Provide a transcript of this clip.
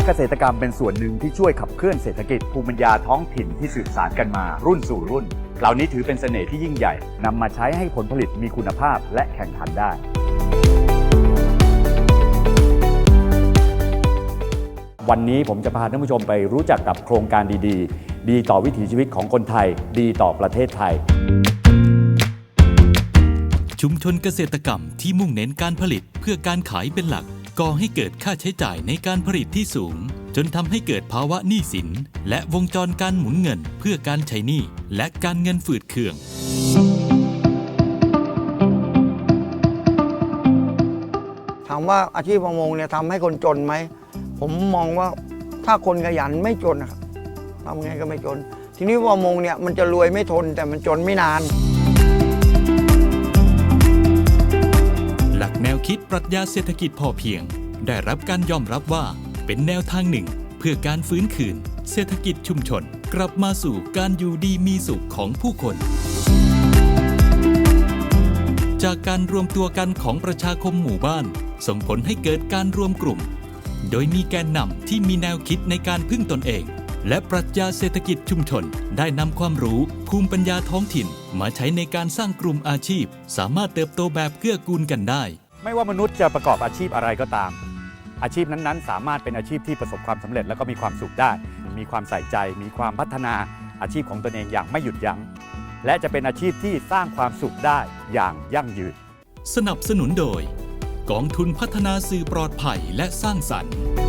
คเกษตรกรรมเป็นส่วนหนึ่งที่ช่วยขับเคลื่อนเศรษฐกิจภูมิปัญญาท้องถิ่นที่สืบสานกันมารุ่นสู่รุ่น เหล่านี้ถือเป็นเสน่ห์ที่ยิ่งใหญ่นำมาใช้ให้ผลผลิตมีคุณภาพและแข่งขันได้ วันนี้ผมจะพาท่านผู้ชมไปรู้จักกับโครงการดีๆ ดีต่อวิถีชีวิตของคนไทย ดีต่อประเทศไทย ชุมชนเกษตรกรรมที่มุ่งเน้นการผลิตเพื่อการขายเป็นหลัก ก่อให้เกิดค่าใช้จ่ายในการผลิตที่สูง จนทำให้เกิดภาวะหนี้สิน และวงจรการหมุนเงินเพื่อการใช้หนี้และการเงินฝืดเคืองถามว่าอาชีพประมงเนี่ยทำให้คนจนไหม ผมมองว่าถ้าคนขยันไม่จนนะครับทำไงก็ไม่จน ทีนี้ประมงเนี่ยมันจะรวยไม่ทนแต่มันจนไม่นาน คิดปรัชญาเศรษฐกิจพอเพียง ได้รับการยอมรับว่าเป็นแนวทางหนึ่ง เพื่อการฟื้นคืน เศรษฐกิจชุมชน กลับมาสู่การอยู่ดีมีสุขของผู้คน จากการรวมตัวกันของประชาคมหมู่บ้าน ส่งผลให้เกิดการรวมกลุ่ม โดยมีแกนนำที่มีแนวคิดในการพึ่งตนเอง และปรัชญาเศรษฐกิจชุมชน ได้นำความรู้ ภูมิปัญญาท้องถิ่น มาใช้ในการสร้างกลุ่มอาชีพ สามารถเติบโตแบบเกื้อกูลกันได้ ไม่ว่ามนุษย์จะประกอบอาชีพอะไรก็ตาม อาชีพนั้นๆ สามารถเป็นอาชีพที่ประสบความสำเร็จแล้วก็มีความสุขได้ มีความใส่ใจ มีความพัฒนาอาชีพของตนเองอย่างไม่หยุดยัง้ง และจะเป็นอาชีพที่สร้างความสุขได้อย่างยั่งยืน สนับสนุนโดย กองทุนพัฒนาสื่อปลอดภัยและสร้างสรรค์